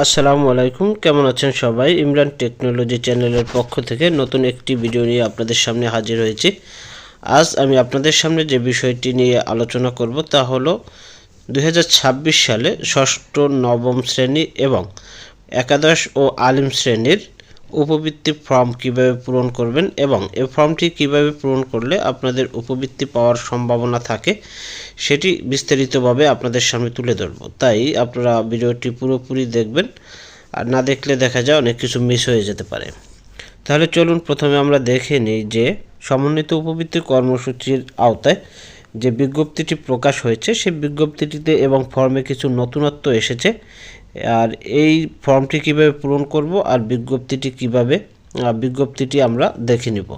আসসালামু আলাইকুম, কেমন আছেন সবাই? ইমরান টেকনোলজি চ্যানেলের পক্ষ থেকে নতুন একটি ভিডিও নিয়ে আপনাদের সামনে হাজির হয়েছি। আজ আমি আপনাদের সামনে যে বিষয়টি নিয়ে আলোচনা করব তা হলো দু হাজার ছাব্বিশ সালে ষষ্ঠ, নবম শ্রেণি এবং একাদশ ও আলিম শ্রেণির উপবৃত্তি ফর্ম কীভাবে পূরণ করবেন এবং এই ফর্মটি কীভাবে পূরণ করলে আপনাদের উপবৃত্তি পাওয়ার সম্ভাবনা থাকে, সেটি বিস্তারিতভাবে আপনাদের সামনে তুলে ধরব। তাই আপনারা ভিডিওটি পুরোপুরি দেখবেন, আর না দেখলে দেখা যায় অনেক কিছু মিস হয়ে যেতে পারে। তাহলে চলুন প্রথমে আমরা দেখে নিই যে সমন্বিত উপবৃত্তি কর্মসূচির আওতায় যে বিজ্ঞপ্তিটি প্রকাশ হয়েছে, সেই বিজ্ঞপ্তিটিতে এবং ফর্মে কিছু নতুনত্ব এসেছে। আর এই ফর্মটি কীভাবে পূরণ করব আর বিজ্ঞপ্তিটি কীভাবে বিজ্ঞপ্তিটি আমরা দেখে নিব।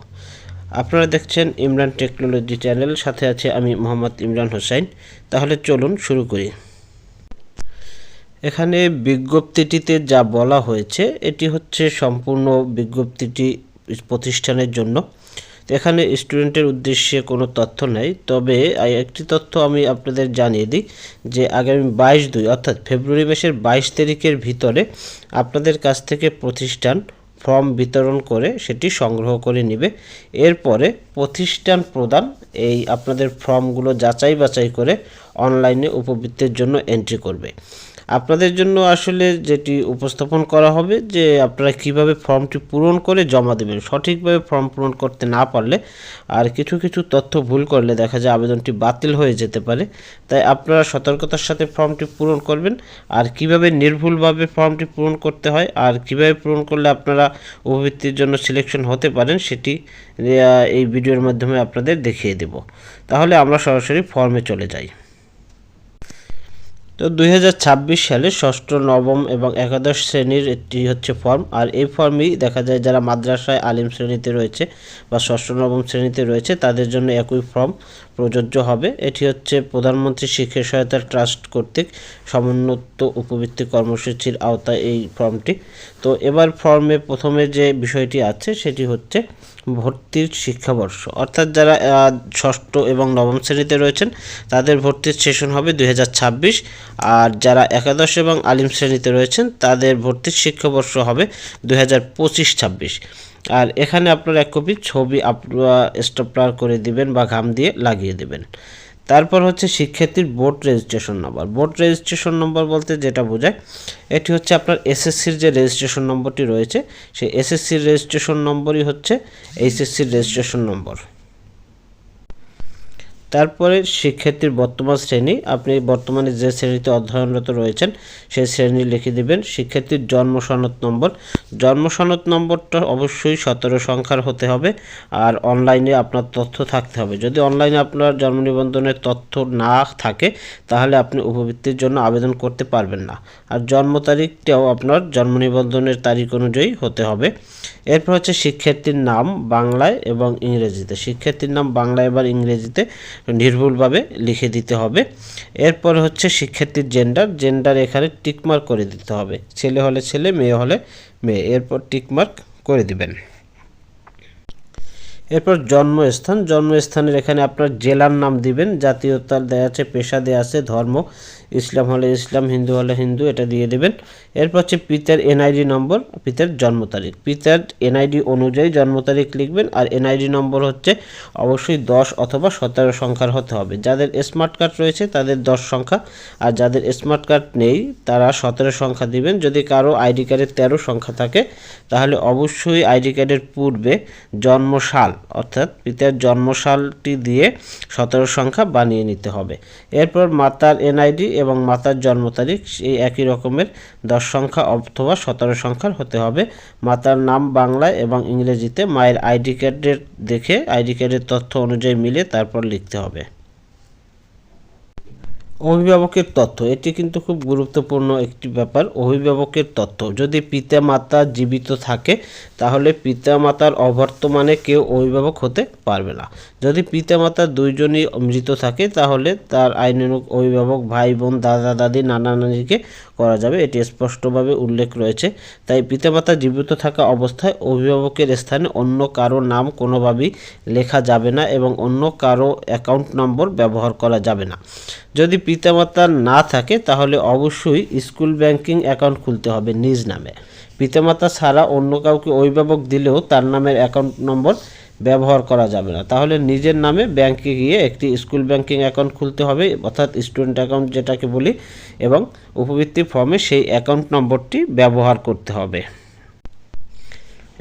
আপনারা দেখছেন ইমরান টেকনোলজি চ্যানেল, সাথে আছে আমি মোহাম্মদ ইমরান হোসাইন। তাহলে চলুন শুরু করি। এখানে বিজ্ঞপ্তিটিতে যা বলা হয়েছে, এটি হচ্ছে সম্পূর্ণ বিজ্ঞপ্তিটি প্রতিষ্ঠানের জন্য। এখানে স্টুডেন্টের উদ্দেশ্যে কোনো তথ্য নেই। তবে একটি তথ্য আমি আপনাদের জানিয়ে দিই যে আগামী বাইশ দুই, অর্থাৎ ফেব্রুয়ারি মাসের বাইশ তারিখের ভিতরে আপনাদের কাছ থেকে প্রতিষ্ঠান ফর্ম বিতরণ করে সেটি সংগ্রহ করে নেবে। এরপরে প্রতিষ্ঠান প্রদান এই আপনাদের ফর্মগুলো যাচাই বাছাই করে অনলাইনে উপবৃত্তির জন্য এন্ট্রি করবে। আপনাদের জন্য আসলে যেটি উপস্থাপন করা হবে যে আপনারা কীভাবে ফর্মটি পূরণ করে জমা দেবেন, সঠিকভাবে ফর্ম পূরণ করতে না পারলে আর কিছু কিছু তথ্য ভুল করলে দেখা যায় আবেদনটি বাতিল হয়ে যেতে পারে। তাই আপনারা সতর্কতার সাথে ফর্মটি পূরণ করবেন। আর কীভাবে নির্ভুলভাবে ফর্মটি পূরণ করতে হয় আর কীভাবে পূরণ করলে আপনারা উপবৃত্তির জন্য সিলেকশন হতে পারেন সেটি এই ভিডিওর মাধ্যমে আপনাদের দেখিয়ে দেব। তাহলে আমরা সরাসরি ফর্মে চলে যাই। তো দুই ছাব্বিশ সালে ষষ্ঠ, নবম এবং একাদশ শ্রেণির একটি হচ্ছে ফর্ম আর এই ফর্মই দেখা যায় যারা মাদ্রাসায় আলিম শ্রেণীতে রয়েছে বা ষষ্ঠ, নবম শ্রেণীতে রয়েছে, তাদের জন্য একই ফর্ম প্রযোজ্য হবে। এটি হচ্ছে প্রধানমন্ত্রী শিক্ষা সহায়তা ট্রাস্ট কর্তৃক সমুন্নত উপবৃত্তি কর্মসূচির আওতায় এই ফর্মটি। তো এবার ফর্মে প্রথমে যে বিষয়টি আছে, সেটি হচ্ছে ভর্তির শিক্ষাবর্ষ। অর্থাৎ যারা ষষ্ঠ এবং নবম শ্রেণীতে রয়েছেন, তাদের ভর্তির সেশন হবে দুই হাজার ছাব্বিশ। আর যারা একাদশ এবং আলিম শ্রেণীতে রয়েছেন, তাদের ভর্তির শিক্ষাবর্ষ হবে দুই হাজার পঁচিশ ছাব্বিশ। আর এখানে আপনার এক কপি ছবি আপনারা স্টপলার করে দিবেন বা ঘাম দিয়ে লাগিয়ে দেবেন। তারপর হচ্ছে শিক্ষার্থীর board registration number board registration number বলতে যেটা বোঝায়, এটি হচ্ছে আপনার এসএসসির যে রেজিস্ট্রেশন নম্বরটি রয়েছে, সেই এসএসসির রেজিস্ট্রেশন নম্বরই হচ্ছে এইচএসসির রেজিস্ট্রেশন নম্বর তারপরে শিক্ষার্থীর বর্তমান শ্রেণি, আপনি বর্তমানে যে শ্রেণীতে অধ্যয়নরত রয়েছেন, সেই শ্রেণি লিখে দিবেন শিক্ষার্থীর জন্ম সনদ নম্বর। জন্ম সনদ নম্বরটা অবশ্যই সতেরো সংখ্যার হতে হবে আর অনলাইনে আপনার তথ্য থাকতে হবে। যদি অনলাইনে আপনার জন্ম নিবন্ধনের তথ্য না থাকে, তাহলে আপনি উপবৃত্তির জন্য আবেদন করতে পারবেন না। আর জন্ম তারিখটাও আপনার জন্ম নিবন্ধনের তারিখ অনুযায়ী হতে হবে। এরপর হচ্ছে শিক্ষার্থীর নাম বাংলায় এবং ইংরেজিতে। শিক্ষার্থীর নাম বাংলায় এবং ইংরেজিতে নির্ভুলভাবে লিখে দিতে হবে। এরপর হচ্ছে শিক্ষার্থীর জেন্ডার জেন্ডার এখানে টিকমার্ক করে দিতে হবে। ছেলে হলে ছেলে, মেয়ে হলে মেয়ে। এরপর টিকমার্ক করে দিবেন। এরপর জন্মস্থান। জন্মস্থানের এখানে আপনার জেলার নাম দিবেন। জাতীয়তার দেওয়া আছে, পেশা দেওয়া আছে, ধর্ম ইসলাম হলে ইসলাম, হিন্দু হলে হিন্দু, এটা দিয়ে দেবেন। এরপর হচ্ছে পিতার এনআইডি নম্বর, পিতার জন্ম তারিখ। পিতার এনআইডি অনুযায়ী জন্ম তারিখ লিখবেন, আর এনআইডি নম্বর হচ্ছে অবশ্যই দশ অথবা সতেরো সংখ্যার হতে হবে। যাদের স্মার্ট কার্ড রয়েছে, তাদের দশ সংখ্যা, আর যাদের স্মার্ট কার্ড নেই, তারা সতেরো সংখ্যা দিবেন। যদি কারও আইডি কার্ডের তেরো সংখ্যা থাকে, তাহলে অবশ্যই আইডি কার্ডের পূর্বে জন্মসাল, অর্থাৎ পিতার জন্মসালটি দিয়ে সতেরো সংখ্যা বানিয়ে নিতে হবে। এরপর মাতার এনআইডি এবং মাতার জন্ম তারিখ এই একই রকমের। দশ সংখ্যা অথবা সতেরো সংখ্যার হতে হবে। মাতার নাম বাংলায় এবং ইংরেজিতে মায়ের আইডি কার্ডের দেখে আইডি কার্ডের তথ্য অনুযায়ী মিলে তারপর লিখতে হবে। অভিভাবকের তথ্য, এটি কিন্তু খুব গুরুত্বপূর্ণ একটি ব্যাপার, অভিভাবকের তথ্য। যদি পিতা মাতা জীবিত থাকে, তাহলে পিতা মাতার অবর্তমানে কেউ অভিভাবক হতে পারবে না। যদি পিতা মাতা দুইজনই মৃত থাকে, তাহলে তার আইনানুগ অভিভাবক ভাই, বোন, দাদা, দাদি, নানা নানিকে করা যাবে। এটি স্পষ্টভাবে উল্লেখ রয়েছে। তাই পিতামাতা জীবিত থাকা অবস্থায় অভিভাবকের স্থানে অন্য কারও নাম কোনোভাবেই লেখা যাবে না এবং অন্য কারও অ্যাকাউন্ট নম্বর ব্যবহার করা যাবে না। যদি পিতা পিতামাতার না থাকে, তাহলে অবশ্যই স্কুল ব্যাংকিং অ্যাকাউন্ট খুলতে হবে নিজ নামে। পিতামাতা ছাড়া অন্য কাউকে অভিভাবক দিলেও তার নামের অ্যাকাউন্ট নম্বর ব্যবহার করা যাবে না। তাহলে নিজের নামে ব্যাংকে গিয়ে একটি স্কুল ব্যাংকিং অ্যাকাউন্ট খুলতে হবে, অর্থাৎ স্টুডেন্ট অ্যাকাউন্ট যেটাকে বলি, এবং উপবৃত্তি ফর্মে সেই অ্যাকাউন্ট নম্বরটি ব্যবহার করতে হবে।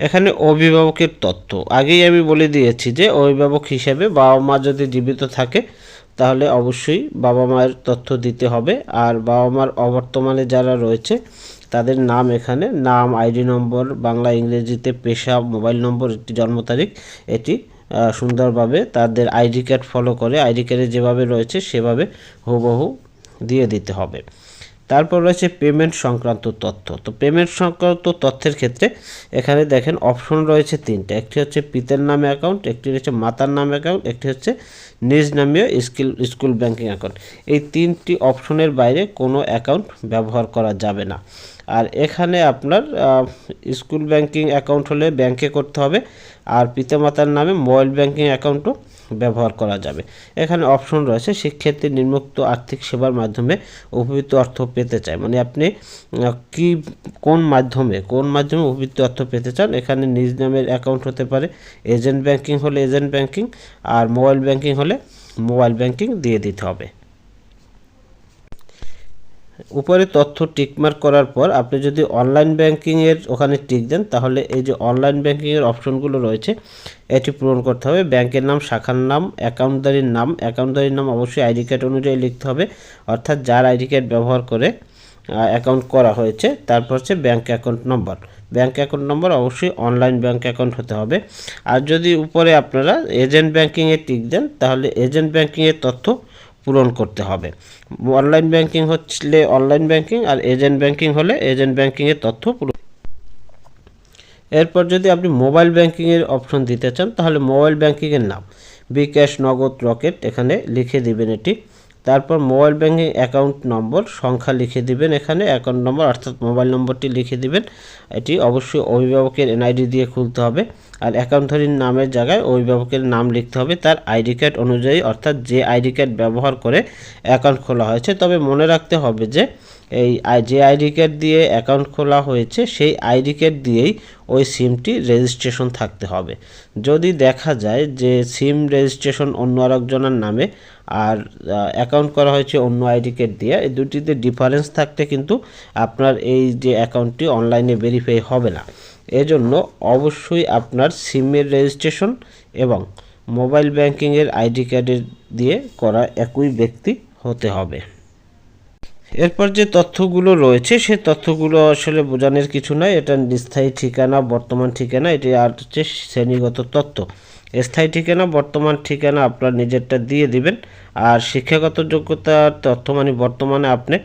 এখানে অভিভাবকের তথ্য আগেই আমি বলে দিয়েছি যে, অভিভাবক হিসেবে বাবা মা যদি জীবিত থাকে তাহলে অবশ্যই বাবা মায়ের তথ্য দিতে হবে। আর বাবা মার অবর্তমানে যারা রয়েছে, তাদের নাম এখানে, নাম, আইডি নম্বর, বাংলা, ইংরেজিতে পেশা, মোবাইল নম্বর, একটি জন্ম তারিখ, এটি সুন্দরভাবে তাদের আইডি কার্ড ফলো করে, আইডি কার্ডে যেভাবে রয়েছে, সেভাবে হুবহু দিয়ে দিতে হবে। তারপর রয়েছে পেমেন্ট সংক্রান্ত তথ্য। তো পেমেন্ট সংক্রান্ত তথ্যের ক্ষেত্রে এখানে দেখেন অপশন রয়েছে তিনটে। একটি হচ্ছে পিতার নামে অ্যাকাউন্ট একটি হচ্ছে মাতার নামে অ্যাকাউন্ট একটি হচ্ছে নিজ নামীয় স্কিল স্কুল ব্যাংকিং অ্যাকাউন্ট এই তিনটি অপশনের বাইরে কোনো অ্যাকাউন্ট ব্যবহার করা যাবে না। আর এখানে আপনার স্কুল ব্যাংকিং অ্যাকাউন্ট হলে ব্যাংকে করতে হবে। আর পিতামাতার নামে মোবাইল ব্যাংকিং অ্যাকাউন্টও ব্যবহার করা যাবে। এখানে অপশন রয়েছে, শিক্ষার্থী নিম্নোক্ত আর্থিক সেবার মাধ্যমে উপবৃত্ত অর্থ পেতে চায়। মানে আপনি কি, কোন মাধ্যমে কোন মাধ্যমে উপবৃত্ত অর্থ পেতে চান? এখানে নিজ নামের অ্যাকাউন্ট হতে পারে এজেন্ট ব্যাংকিং হলে এজেন্ট ব্যাংকিং আর মোবাইল ব্যাংকিং হলে মোবাইল ব্যাংকিং দিয়ে দিতে হবে। উপরে তথ্য টিকমার্ক করার পর আপনি যদি অনলাইন ব্যাংকিংয়ের ওখানে টিক দেন, তাহলে এই যে অনলাইন ব্যাংকিংয়ের অপশনগুলো রয়েছে, এটি পূরণ করতে হবে। ব্যাংকের নাম, শাখার নাম, অ্যাকাউন্টদারির নাম অ্যাকাউন্টদারির নাম অবশ্যই আইডি কার্ড অনুযায়ী লিখতে হবে। অর্থাৎ যার আইডি কার্ড ব্যবহার করে অ্যাকাউন্ট করা হয়েছে তারপর হচ্ছে bank account number bank account number অবশ্যই অনলাইন ব্যাঙ্ক অ্যাকাউন্ট হতে হবে। আর যদি উপরে আপনারা এজেন্ট ব্যাংকিংয়ে টিক দেন, তাহলে এজেন্ট ব্যাংকিংয়ের তথ্য পূরণ করতে হবে। অনলাইন ব্যাংকিং হচ্ছে অনলাইন ব্যাংকিং আর এজেন্ট ব্যাংকিং হলে এজেন্ট ব্যাংকিংয়ের তথ্য পূরণ। এরপর যদি আপনি মোবাইল ব্যাংকিংয়ের অপশন দিতে চান, তাহলে মোবাইল ব্যাংকিংয়ের নাম বিকাশ নগদ রকেট এখানে লিখে দিবেন এটি। তারপর মোবাইল ব্যাঙ্কিং অ্যাকাউন্ট নম্বর সংখ্যা লিখে দিবেন এখানে, অ্যাকাউন্ট নম্বর অর্থাৎ মোবাইল নম্বরটি লিখে দিবেন। এটি অবশ্যই অভিভাবকের এনআইডি দিয়ে খুলতে হবে আর অ্যাকাউন্টধারীর নামের জায়গায় অভিভাবকের নাম লিখতে হবে। তার আইডি কার্ড অনুযায়ী অর্থাৎ যে আইডি কার্ড ব্যবহার করে অ্যাকাউন্ট খোলা হয়েছে। তবে মনে রাখতে হবে যে এই যে আইডি কার্ড দিয়ে অ্যাকাউন্ট খোলা হয়েছে, সেই আইডি কার্ড দিয়েই ওই সিমটি রেজিস্ট্রেশন থাকতে হবে। যদি দেখা যায় যে সিম রেজিস্ট্রেশন অন্য আরেকজনের নামে আর অ্যাকাউন্ট করা হয়েছে অন্য আইডি কার্ড দিয়ে, এই দুটিতে ডিফারেন্স থাকতে কিন্তু আপনার এই যে অ্যাকাউন্টটি অনলাইনে ভেরিফাই হবে না। এজন্য অবশ্যই আপনার সিমের রেজিস্ট্রেশন এবং মোবাইল ব্যাংকিংয়ের আইডি কার্ডের দিয়ে করা একই ব্যক্তি হতে হবে। এরপর যে তথ্যগুলো রয়েছে, সে তথ্যগুলো আসলে বোঝানোর কিছু নয় এটা স্থায়ী ঠিকানা, বর্তমান ঠিকানা, এটি আর হচ্ছে শ্রেণীগত তথ্য। স্থায়ী ঠিকানা, বর্তমান ঠিকানা আপনার নিজেরটা দিয়ে দিবেন। আর শিক্ষাগত যোগ্যতার তথ্য মানে বর্তমানে আপনি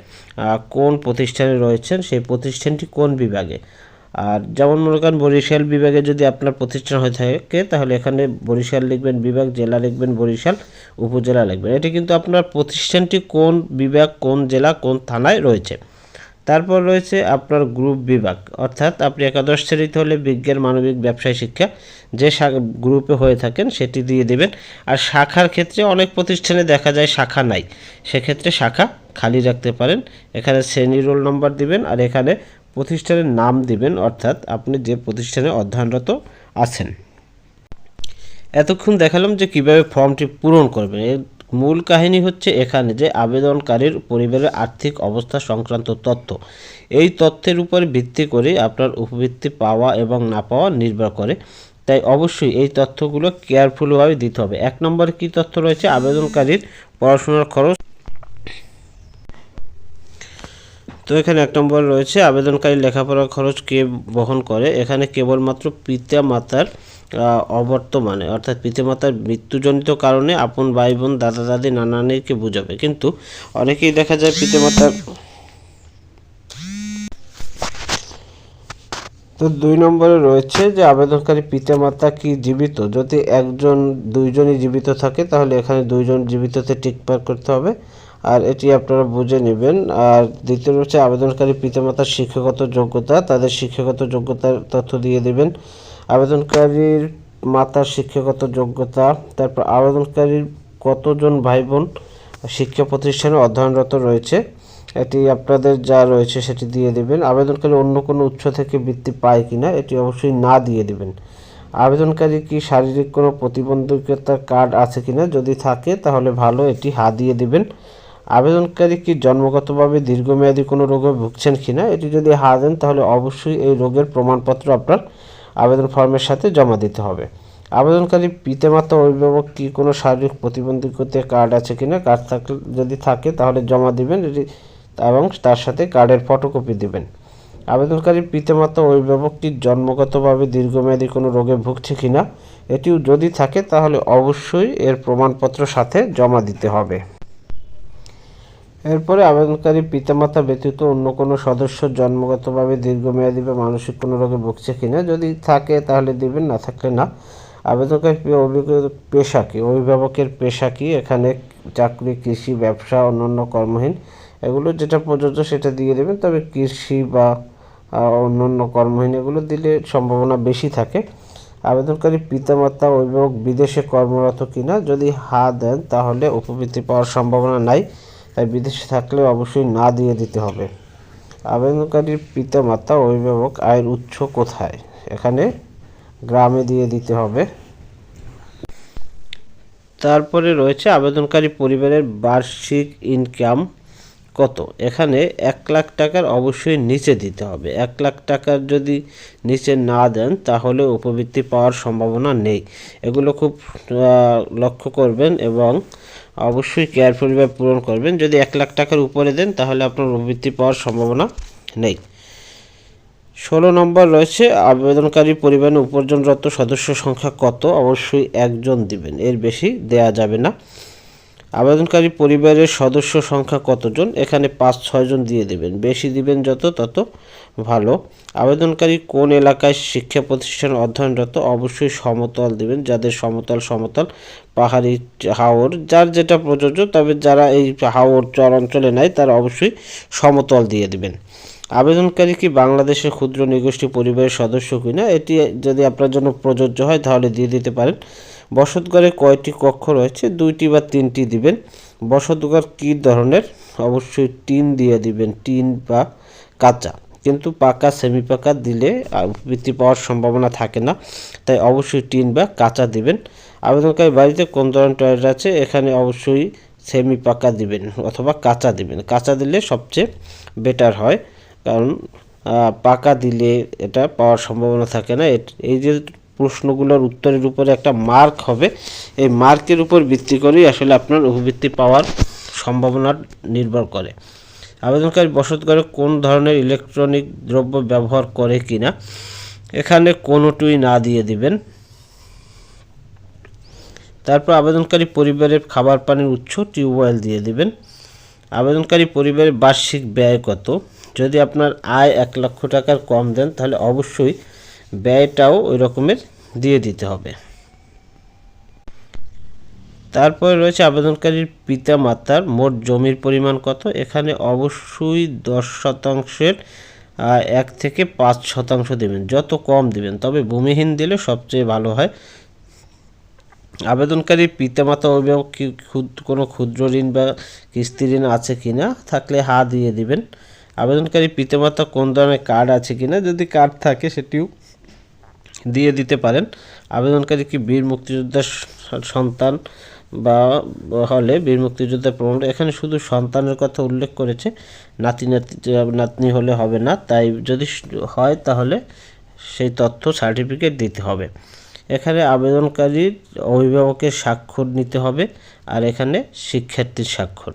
কোন প্রতিষ্ঠানে রয়েছেন, সেই প্রতিষ্ঠানটি কোন বিভাগে? আর যেমন মনে করেন বরিশাল বিভাগে যদি আপনার প্রতিষ্ঠান হয়ে থাকে, তাহলে এখানে বরিশাল লিখবেন বিভাগ, জেলা লিখবেন বরিশাল, উপজেলা লিখবেন। এটি কিন্তু আপনার প্রতিষ্ঠানটি কোন বিভাগ, কোন জেলা, কোন থানায় রয়েছে। তারপর রয়েছে আপনার গ্রুপ বিভাগ। অর্থাৎ আপনি একাদশ শ্রেণীতে হলে বিজ্ঞান, মানবিক, ব্যবসায়, শিক্ষা যে গ্রুপে হয়ে থাকেন, সেটি দিয়ে দেবেন। আর শাখার ক্ষেত্রে অনেক প্রতিষ্ঠানে দেখা যায় শাখা নাই। সেক্ষেত্রে শাখা খালি রাখতে পারেন। এখানে শ্রেণি রোল নম্বর দিবেন আর এখানে প্রতিষ্ঠানের নাম দিবেন, অর্থাৎ আপনি যে প্রতিষ্ঠানে অধ্যয়নরত আছেন। এতক্ষণ দেখালাম যে কীভাবে ফর্মটি পূরণ করবেন। এর মূল কাহিনী হচ্ছে এখানে যে আবেদনকারীর পরিবারের আর্থিক অবস্থা সংক্রান্ত তথ্য। এই তথ্যের উপর ভিত্তি করে আপনার উপবৃত্তি পাওয়া এবং না পাওয়া নির্ভর করে। তাই অবশ্যই এই তথ্যগুলো কেয়ারফুলভাবে দিতে হবে। এক নম্বরে কী তথ্য রয়েছে? আবেদনকারীর পড়াশোনার খরচ তো এখানে এক নম্বর রয়েছে আবেদনকারী লেখাপড়ার খরচ কে বহন করে। এখানে কেবলমাত্র পিতা মাতার অবর্তমানে, অর্থাৎ পিতামাতার মৃত্যুজনিত কারণে আপন ভাই বোন দাদা দাদি নানা নানিকে বুঝাবে। কিন্তু অনেকেই দেখা যায় পিতামাতার তো দুই নম্বরে রয়েছে যে আবেদনকারী পিতামাতা কি জীবিত? যদি একজন, দুইজনই জীবিত থাকে, তাহলে এখানে দুইজন জীবিততে টিক মার্ক করতে হবে। আর এটি আপনারা বুঝে নেবেন। আর দ্বিতীয় রয়েছে আবেদনকারী পিতামাতার শিক্ষাগত যোগ্যতা, তাদের শিক্ষাগত যোগ্যতার তথ্য দিয়ে দেবেন। আবেদনকারীর মাতার শিক্ষাগত যোগ্যতা, তারপর আবেদনকারীর কতজন ভাই বোন শিক্ষা প্রতিষ্ঠানে অধ্যয়নরত রয়েছে, এটি আপনাদের যা রয়েছে সেটি দিয়ে দেবেন। আবেদনকারী অন্য কোনো উৎস থেকে বৃত্তি পায় কিনা, এটি অবশ্যই না দিয়ে দেবেন। আবেদনকারী কি শারীরিক কোনো প্রতিবন্ধকতার কার্ড আছে কিনা, যদি থাকে তাহলে ভালো, এটি হা দিয়ে দেবেন। আবেদনকারী কি জন্মগতভাবে দীর্ঘমেয়াদী কোনো রোগে ভুগছেন কি না এটি যদি হা দেন, তাহলে অবশ্যই এই রোগের প্রমাণপত্র আপনার আবেদন ফর্মের সাথে জমা দিতে হবে। আবেদনকারী পিতামাতা, অভিভাবক কি কোনো শারীরিক প্রতিবন্ধকতার কার্ড আছে কি না কার্ড থাকলে, যদি থাকে, তাহলে জমা দিবেন, এটি এবং তার সাথে কার্ডের ফটোকপি দিবেন। আবেদনকারী পিতামাতা অভিভাবকটি জন্মগতভাবে দীর্ঘমেয়াদী কোনো রোগে ভুগছে কিনা? এটিও যদি থাকে, তাহলে অবশ্যই এর প্রমাণপত্র সাথে জমা দিতে হবে। এরপরে আবেদনকারী পিতামাতা ব্যতীত অন্য কোনো সদস্য জন্মগতভাবে দীর্ঘমেয়াদী বা মানসিক কোনো রোগে ভুগছে কিনা, যদি থাকে তাহলে দিবেন, না থাকলে না। আবেদনকারী অভিজ্ঞ পেশা কী? অভিভাবকের পেশা কী? এখানে চাকরি, কৃষি, ব্যবসা, অন্যান্য কর্মহীন, এগুলো যেটা প্রযোজ্য সেটা দিয়ে দেবেন, তবে কৃষি বা অন্যান্য কর্মহীন এগুলো দিলে সম্ভাবনা বেশি থাকে। আবেদনকারী পিতামাতা, অভিভাবক বিদেশে কর্মরত কিনা, যদি হা দেন তাহলে উপবৃত্তি পাওয়ার সম্ভাবনা নাই। তাই বিদেশে থাকলে অবশ্যই না দিয়ে দিতে হবে। আবেদনকারীর পিতামাতা অভিভাবক আয়ের উৎস কোথায়? এখানে গ্রামে দিয়ে দিতে হবে। তারপরে রয়েছে আবেদনকারী পরিবারের বার্ষিক ইনকাম কত? এখানে এক লাখ টাকার অবশ্যই নিচে দিতে হবে। এক লাখ টাকার যদি নিচে না দেন, তাহলে উপবৃত্তি পাওয়ার সম্ভাবনা নেই। এগুলো খুব লক্ষ্য করবেন এবং অবশ্যই কেয়ারফুলভাবে পূরণ করবেন। যদি এক লাখ টাকার উপরে দেন, তাহলে আপনার প্রবৃত্তি পাওয়ার সম্ভাবনা নেই। ষোলো নম্বর রয়েছে, আবেদনকারী পরিবারের উপার্জনরত সদস্য সংখ্যা কত? অবশ্যই একজন দিবেন, এর বেশি দেয়া যাবে না। আবেদনকারী পরিবারের সদস্য সংখ্যা কতজন? এখানে পাঁচ ছয়জন দিয়ে দেবেন। বেশি দিবেন যত, তত ভালো। আবেদনকারী কোন এলাকায় শিক্ষা প্রতিষ্ঠানে অধ্যয়নরত অবশ্যই সমতল দিবেন। যাদের সমতল সমতল পাহাড়ি হাওর, যার যেটা প্রযোজ্য, তবে যারা এই হাওর চর অঞ্চলে নাই, তারা অবশ্যই সমতল দিয়ে দিবেন। আবেদনকারী কি বাংলাদেশের ক্ষুদ্র নিগোষ্ঠী পরিবারের সদস্য কিনা, এটি যদি আপনার জন্য প্রযোজ্য হয়, তাহলে দিয়ে দিতে পারেন। বসতঘরে কয়টি কক্ষ রয়েছে? দুইটি বা তিনটি দিবেন। বসতঘর কী ধরনের? অবশ্যই টিন দিয়ে দিবেন, টিন বা কাঁচা। কিন্তু পাকা সেমি পাকা দিলে বৃত্তি পাওয়ার সম্ভাবনা থাকে না। তাই অবশ্যই টিন বা কাঁচা দিবেন। আবেদনকারী বাড়িতে কোন ধরনের টয়লেট আছে? এখানে অবশ্যই সেমি পাকা দিবেন অথবা কাঁচা দিবেন। কাঁচা দিলে সবচেয়ে বেটার হয়, কারণ পাকা দিলে এটা পাওয়ার সম্ভাবনা থাকে না। এই যে প্রশ্নগুলোর উত্তরের উপরে একটা মার্ক হবে। এই মার্কের উপর ভিত্তি করেই আসলে আপনার অভিবৃত্তি পাওয়ার সম্ভাবনা নির্ভর করে। আবেদনকারী বসতঘরে কোন ধরনের ইলেকট্রনিক দ্রব্য ব্যবহার করে কিনা, এখানে কোনোটুই না দিয়ে দিবেন। তারপর আবেদনকারী পরিবারের খাবার পানির উৎস, টিউবওয়েল দিয়ে দিবেন। আবেদনকারী পরিবারের বার্ষিক ব্যয় কত? যদি আপনার আয় এক লক্ষ টাকার কম দেন, তাহলে অবশ্যই ব্যয়টাও ওই রকমের দিয়ে দিতে হবে। তারপরে রয়েছে আবেদনকারীর পিতা মাতার মোট জমির পরিমাণ কত? এখানে অবশ্যই দশ শতাংশের এক থেকে পাঁচ শতাংশ দেবেন, যত কম দেবেন। তবে ভূমিহীন দিলে সবচেয়ে ভালো হয়। আবেদনকারীর পিতামাতা অভিভাবক কি কোনো ক্ষুদ্র ঋণ বা কিস্তি ঋণ আছে কিনা থাকলে হা দিয়ে দিবেন। আবেদনকারী পিতামাতা কোন ধরনের কার্ড আছে কি না যদি কার্ড থাকে সেটিও দিয়ে দিতে পারেন। আবেদনকারী কি বীর মুক্তিযোদ্ধার সন্তান বা হলে বীর মুক্তিযোদ্ধার প্রমাণ? এখানে শুধু সন্তানের কথা উল্লেখ করেছে, নাতি নাতি, নাতনি হলে হবে না। তাই যদি হয় তাহলে সেই তথ্য, সার্টিফিকেট দিতে হবে। এখানে আবেদনকারীর অভিভাবকের স্বাক্ষর নিতে হবে আর এখানে শিক্ষার্থীর স্বাক্ষর।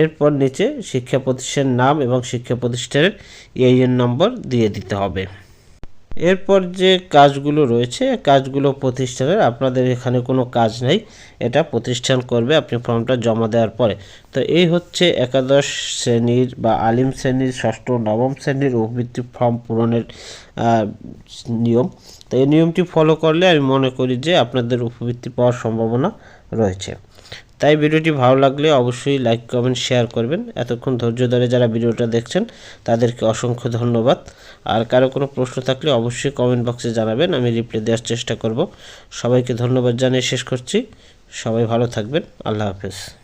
এরপর নিচে শিক্ষা প্রতিষ্ঠানের নাম এবং শিক্ষা প্রতিষ্ঠানের ইআইএন নম্বর দিয়ে দিতে হবে। এরপর যে কাজগুলো রয়েছে, কাজগুলো প্রতিষ্ঠানের, আপনাদের এখানে কোনো কাজ নেই, এটা প্রতিষ্ঠান করবে, আপনি ফর্মটা জমা দেওয়ার পরে। তো এই হচ্ছে একাদশ শ্রেণির বা আলিম শ্রেণির, ষষ্ঠ, নবম শ্রেণির উপবৃত্তি ফর্ম পূরণের নিয়ম। তো এই নিয়মটি ফলো করলে আমি মনে করি যে আপনাদের উপবৃত্তি পাওয়ার সম্ভাবনা রয়েছে। তাই ভিডিওটি ভালো লাগলে অবশ্যই লাইক কমেন্ট শেয়ার করবেন। এতক্ষণ ধৈর্য ধরে যারা ভিডিওটা দেখছেন, তাদেরকে অসংখ্য ধন্যবাদ। আর কারও কোনো প্রশ্ন থাকলে অবশ্যই কমেন্ট বক্সে জানাবেন, আমি রিপ্লাই দেওয়ার চেষ্টা করব। সবাইকে ধন্যবাদ জানিয়ে শেষ করছি। সবাই ভালো থাকবেন। আল্লাহ হাফেজ।